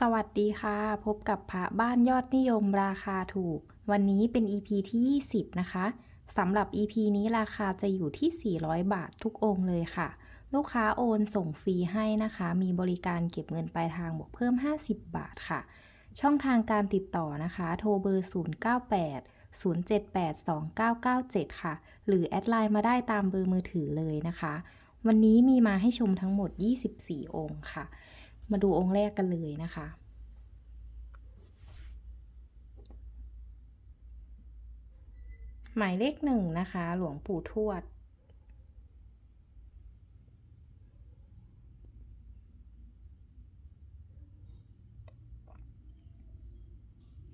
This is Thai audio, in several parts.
สวัสดีค่ะ พบกับพระบ้านยอดนิยมราคาถูก วันนี้เป็น EP ที่ 20 นะคะสำหรับ EP นี้ราคาจะอยู่ที่ 400 บาททุกองค์เลยค่ะ ลูกค้าโอนส่งฟรีให้นะคะ มีบริการเก็บเงินปลายทางบวกเพิ่ม 50 บาทค่ะ ช่องทางการติดต่อนะคะ โทรเบอร์ 098 078 2997 ค่ะ หรือแอดไลน์มาได้ตามเบอร์มือถือเลยนะคะ วันนี้มีมาให้ชมทั้งหมด 24 องค์ค่ะ มาดูองค์แรกกันเลยนะคะ หมายเลขหนึ่งนะคะ หลวงปู่ทวด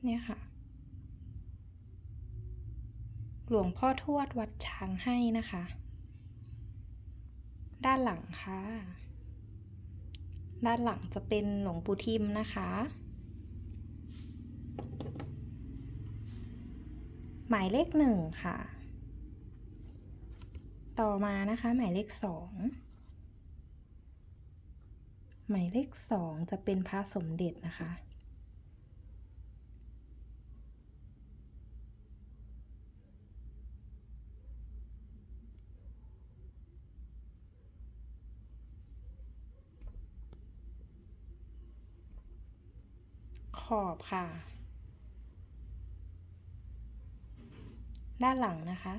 เนี่ยค่ะ หลวงพ่อทวดวัดช้างให้นะคะ ด้านหลังค่ะ ด้านหลังจะเป็นหลวงปู่ทิมนะคะ หมายเลขหนึ่งค่ะ ต่อมานะคะ หมายเลขสองหมายเลขสองจะเป็นพระสมเด็จนะคะ ขอบ ค่ะ ด้านหลังนะคะ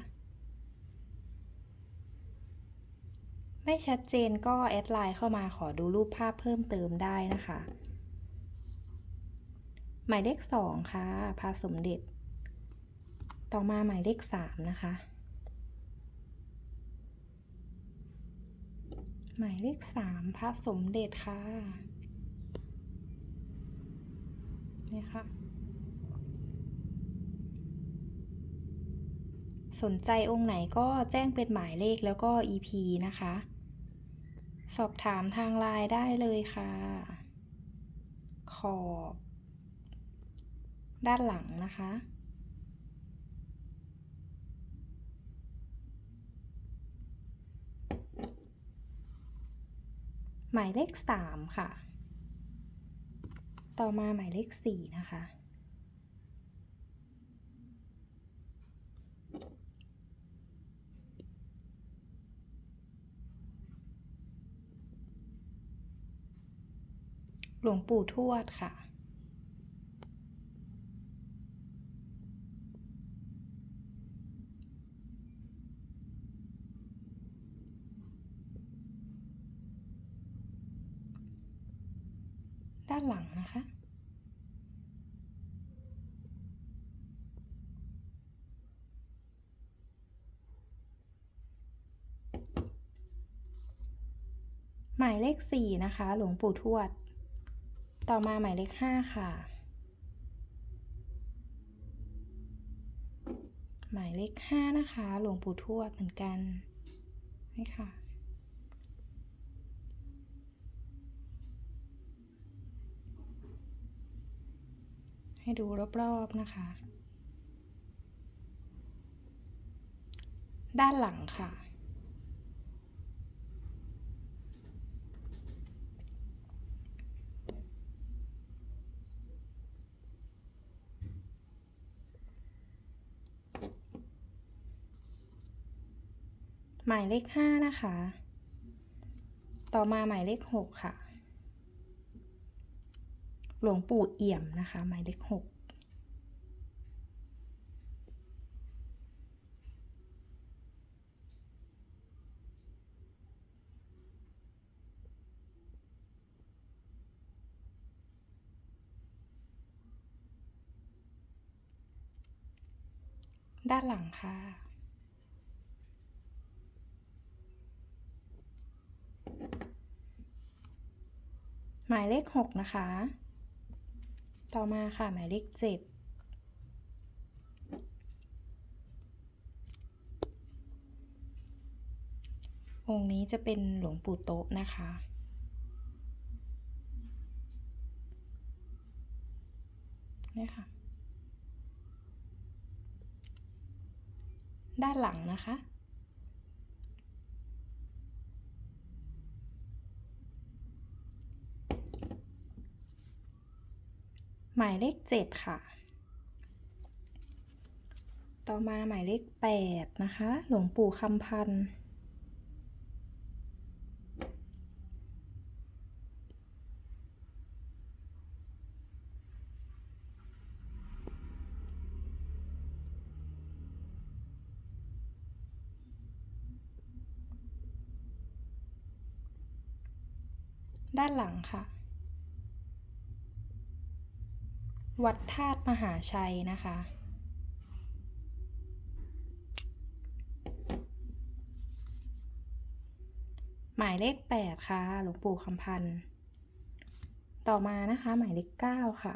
ไม่ชัดเจนก็แอดไลน์เข้ามาขอดูรูปภาพเพิ่มเติมได้นะคะ หมายเลขสองค่ะพระสมเด็จ ต่อมาหมายเลขสามนะคะ หมายเลขสามพระสมเด็จค่ะ เนี่ค่ะ สนใจองค์ไหนก็แจ้งเป็นหมายเลขแล้วก็ EP นะคะ สอบถามทางไลน์ได้เลยค่ะ ขอบด้านหลังนะคะหมายเลขสามค่ะ ต่อมาหมายเลขสี่นะคะ หลวงปู่ทวดค่ะ ด้า นหลังนะคะ หมายเลขสี่นะคะ หลวงปู่ทวด ต่อมาหมายเลขห้าค่ะ หมายเลขห้านะคะ หลวงปู่ทวดเหมือนกันนี่ค่ะ ให้ดูรอบๆนะคะ ด้านหลังค่ะ หมายเลขห้านะคะ ต่อมาหมายเลขหกค่ะ หลวงปู่เอี่ยมนะคะ หมายเลขหกด้านหลังค่ะ หมายเลขหกนะคะ ต่อมาค่ะหมายเลขเจ็ดองค์นี้จะเป็นหลวงปู่โต๊ะนะคะ นี่ค่ะ ด้านหลังนะคะ หมายเลขเจ็ดค่ะ ต่อมาหมายเลขแปดนะคะ หลวงปู่คำพันธ์ด้านหลังค่ะ วัดธาตุมหาชัยนะคะ หมายเลขแปดค่ะ หลวงปู่คำพันธ์ต่อมานะคะ หมายเลขเก้าค่ะ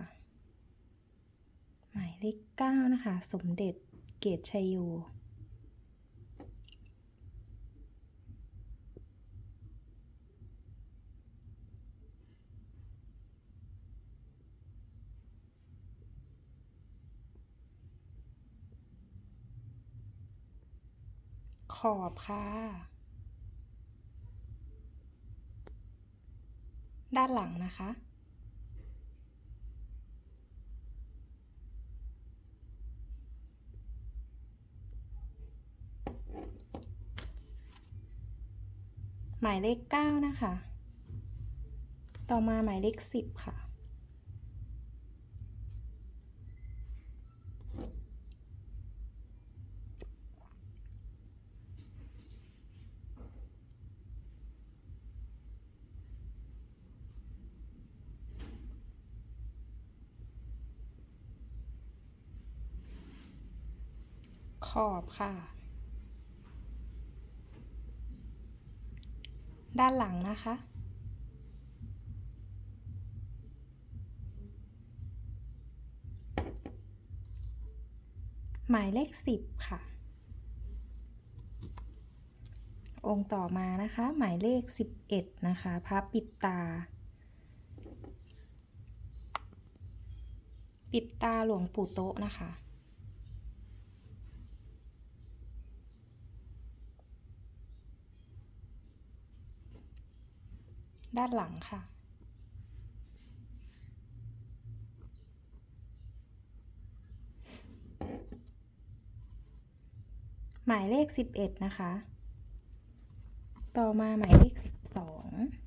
หมายเลขเก้านะคะ สมเด็จเกตชัยโย ข อบค่ะ ด้านหลังนะคะ หมายเลขเก้านะคะ ต่อมาหมายเลขสิบค่ะ ข อบค่ะ ด้านหลังนะคะ หมายเลขสิบค่ะ องค์ต่อมานะคะ หมายเลขสิบเอ็ดนะคะพระปิดตาปิดตาหลวงปู่โต๊ะนะคะ ด้านหลังค่ะ หมายเลข 11 นะคะ ต่อมาหมายเลข 12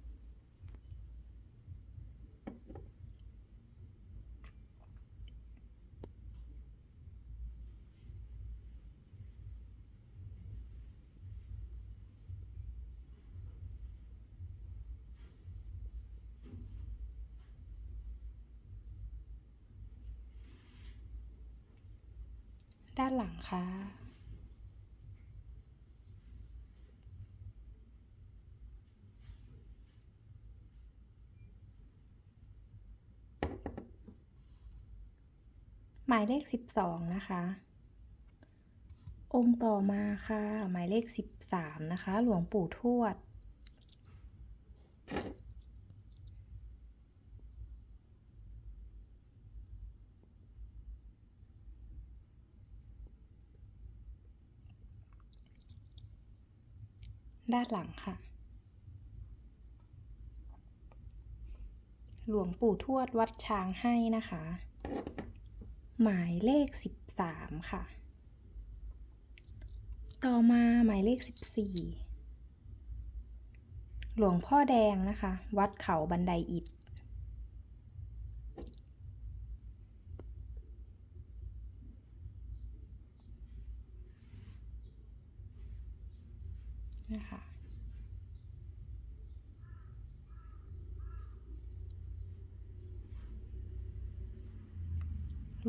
ด้านหลังค่ะ หมายเลขสิบสองนะคะ องค์ต่อมาค่ะ หมายเลขสิบสามนะคะ หลวงปู่ทวด ด้านหลังค่ะ หลวงปู่ทวดวัดช้างให้นะคะ หมายเลขสิบสามค่ะ ต่อมาหมายเลขสิบสี่หลวงพ่อแดงนะคะ วัดเขาบันไดอิฐ นะคะ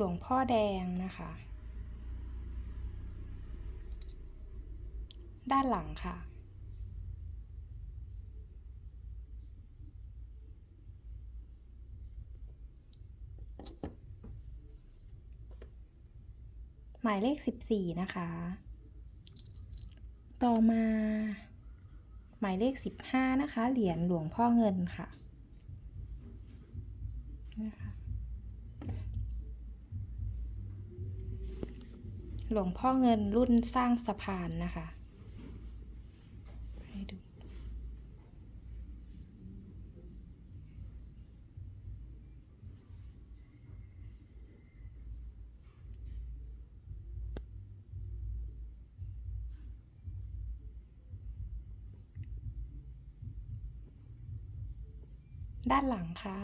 หลวงพ่อแดงนะคะ ด้านหลังค่ะ หมายเลขสิบสี่นะคะ ต่อมา หมายเลขสิบห้านะคะ เหรียญหลวงพ่อเงินค่ะนะคะ หลวงพ่อเงินรุ่นสร้างสะพานนะคะให้ดูด้านหลังค่ะ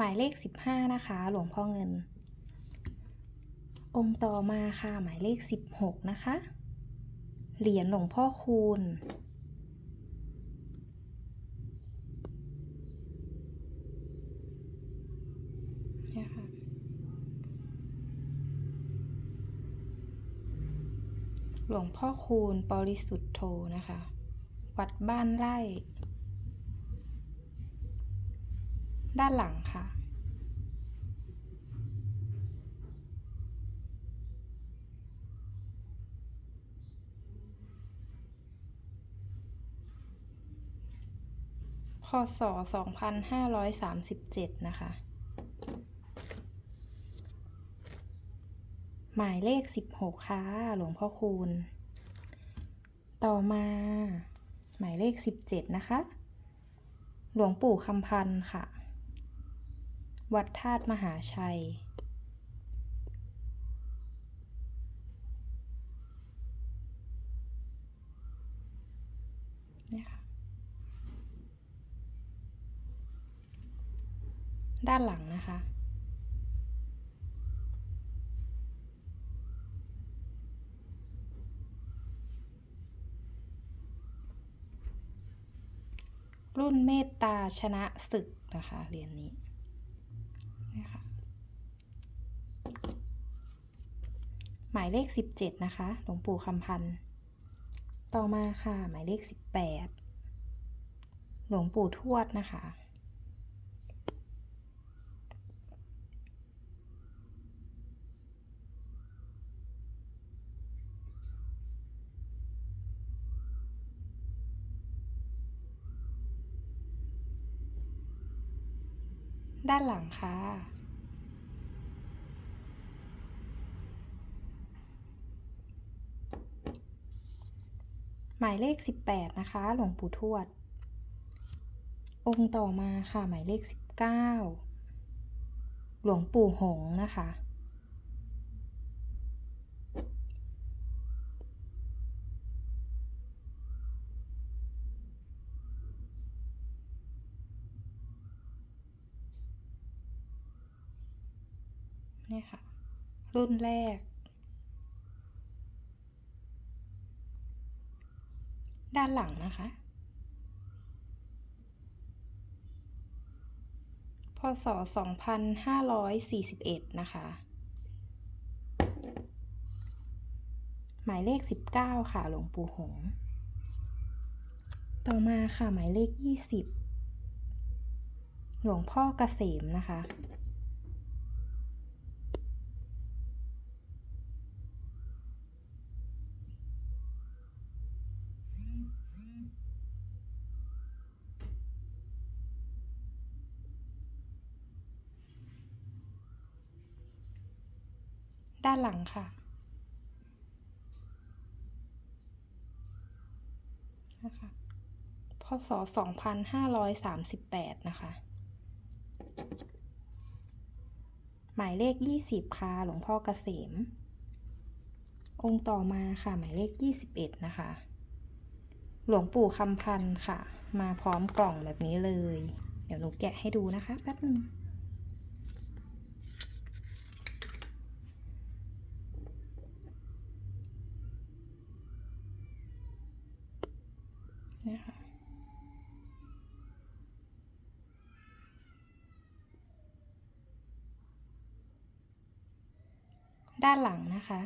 หมายเลข 15 นะคะ หลวงพ่อเงิน องค์ต่อมาค่ะ หมายเลข 16 นะคะ เหรียญหลวงพ่อคูณ หลวงพ่อคูณ ปริสุทธโธนะคะ วัดบ้านไร่ ด้านหลังค่ะ พศ 2537 นะคะ หมายเลข 16 ค่ะ หลวงพ่อคูณ ต่อมา หมายเลข 17 นะคะ หลวงปู่คำพันธ์ค่ะ วัดธาตุมหาชัยนี่ค่ะด้านหลังนะคะ รุ่นเมตตาชนะศึกนะคะเหรียญนี้ะคะห มายเลข 17 นะคะ หลวงปู่คำพันธ์ต่อมาค่ะ หมายเลข 18 หลวงปู่ทวดนะคะ ด้านหลังค่ะ หมายเลข 18 นะคะ หลวงปู่ทวด องค์ต่อมาค่ะ หมายเลข 19 หลวงปู่หงนะคะ เนี่ยค่ะ รุ่นแรก ด้านหลังนะคะ พศ 2541 นะคะ หมายเลข 19 ค่ะ หลวงปู่หง ต่อมาค่ะ หมายเลข 20 หลวงพ่อเกษมนะคะ ด้านหลังค่ะนะคะพศ 2538 นะคะ หมายเลข 20 ค่ะ หลวงพ่อเกษม องค์ต่อมาค่ะ หมายเลข 21 นะคะ หลวงปู่คำพันธ์ค่ะ มาพร้อมกล่องแบบนี้เลย เดี๋ยวหนูแกะให้ดูนะคะ แป๊บนึง เนี่ยค่ะ ด้านหลังนะคะ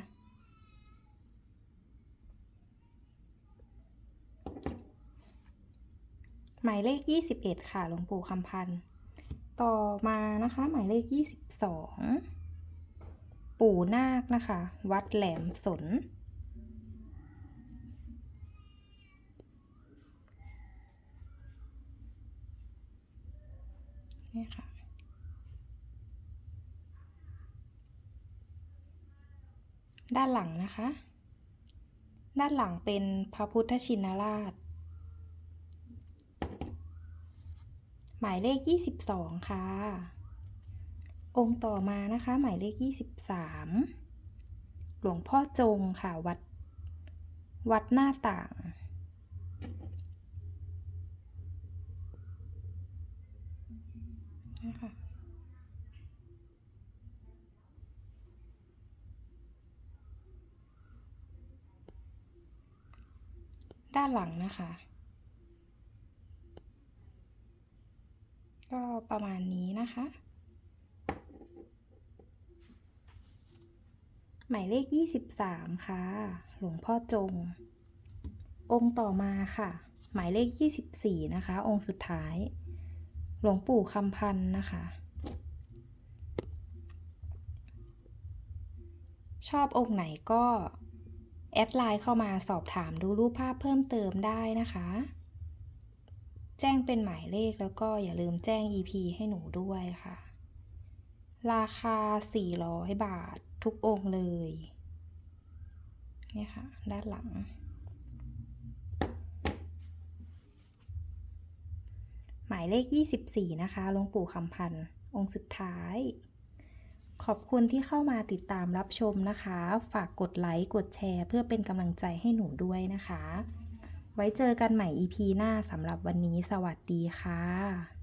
หมายเลข 21 ค่ะหลวงปู่คำพันธ์ต่อมานะคะหมายเลข 22 ปู่นาคนะคะ วัดแหลมสนนี่ค่ะ ด้านหลังนะคะ ด้านหลังเป็นพระพุทธชินราช หมายเลข 22 ค่ะ องค์ต่อมานะคะ หมายเลข 23 หลวงพ่อจงค่ะวัด วัดหน้าต่างนะคะ ด้านหลังนะคะ ก็ประมาณนี้นะคะ หมายเลข 23 ค่ะ หลวงพ่อจง องค์ต่อมาค่ะ หมายเลข 24 นะคะ องค์สุดท้าย หลวงปู่คำพันธ์นะคะชอบองค์ไหนก็ แอดไลน์เข้ามาสอบถามดูรูปภาพเพิ่มเติมได้นะคะ แจ้งเป็นหมายเลขแล้วก็อย่าลืมแจ้ง EP ให้หนูด้วยค่ะ ราคา 400 บาททุกองค์เลย เนี่ยค่ะ ด้านหลัง หมายเลข 24 นะคะหลวงปู่คำพันธ์องค์สุดท้าย ขอบคุณที่เข้ามาติดตามรับชมนะคะ ฝากกดไลค์ กดแชร์ เพื่อเป็นกำลังใจให้หนูด้วยนะคะ ไว้เจอกันใหม่ EP หน้าสำหรับวันนี้ สวัสดีค่ะ